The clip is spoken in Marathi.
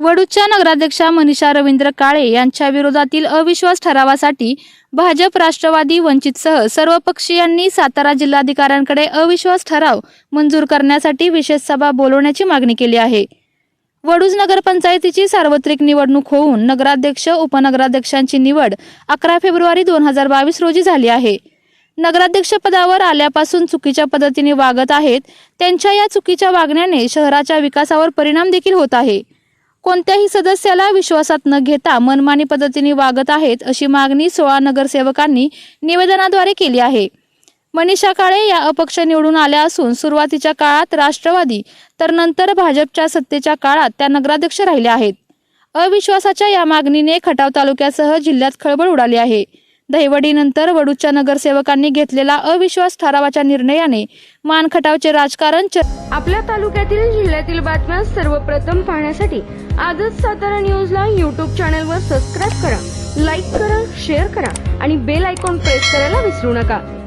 वडूच्या नगराध्यक्षा मनीषा रवींद्र काळे यांच्या विरोधातील अविश्वास ठरावासाठी भाजप राष्ट्रवादी वंचितसह सर्व पक्षीयांनी सातारा जिल्हाधिकाऱ्यांकडे अविश्वास ठराव मंजूर करण्यासाठी विशेष सभा बोलवण्याची मागणी केली आहे. वडूज नगरपंचायतीची सार्वत्रिक निवडणूक होऊन नगराध्यक्ष उपनगराध्यक्षांची निवड अकरा फेब्रुवारी दोन हजार बावीस रोजी झाली आहे. नगराध्यक्ष पदावर आल्यापासून चुकीच्या पद्धतीने वागत आहेत त्यांच्या या चुकीच्या वागण्याने शहराच्या विकासावर परिणाम देखील होत आहे. कोणत्याही सदस्याला विश्वासात न घेता मनमानी पद्धतीने वागत आहेत अशी मागणी सोळा नगरसेवकांनी निवेदनाद्वारे केली आहे. मनीषा काळे या अपक्ष निवडून आल्या असून सुरुवातीच्या काळात राष्ट्रवादी तर नंतर भाजपच्या सत्तेच्या काळात त्या नगराध्यक्ष राहिल्या आहेत. अविश्वासाच्या या मागणीने खटाव तालुक्यासह जिल्ह्यात खळबळ उडाली आहे. दहिवडीनंतर वडूच्या नगरसेवकांनी घेतलेला अविश्वास ठरावाच्या निर्णयाने मानखटावचे राजकारण आपल्या तालुक्यातील जिल्ह्यातील बातम्या सर्वप्रथम पाहण्यासाठी आजच सातारा न्यूजला यूट्यूब चॅनलवर सबस्क्राईब करा लाईक करा शेअर करा आणि बेल आयकॉन प्रेस करायला विसरू नका.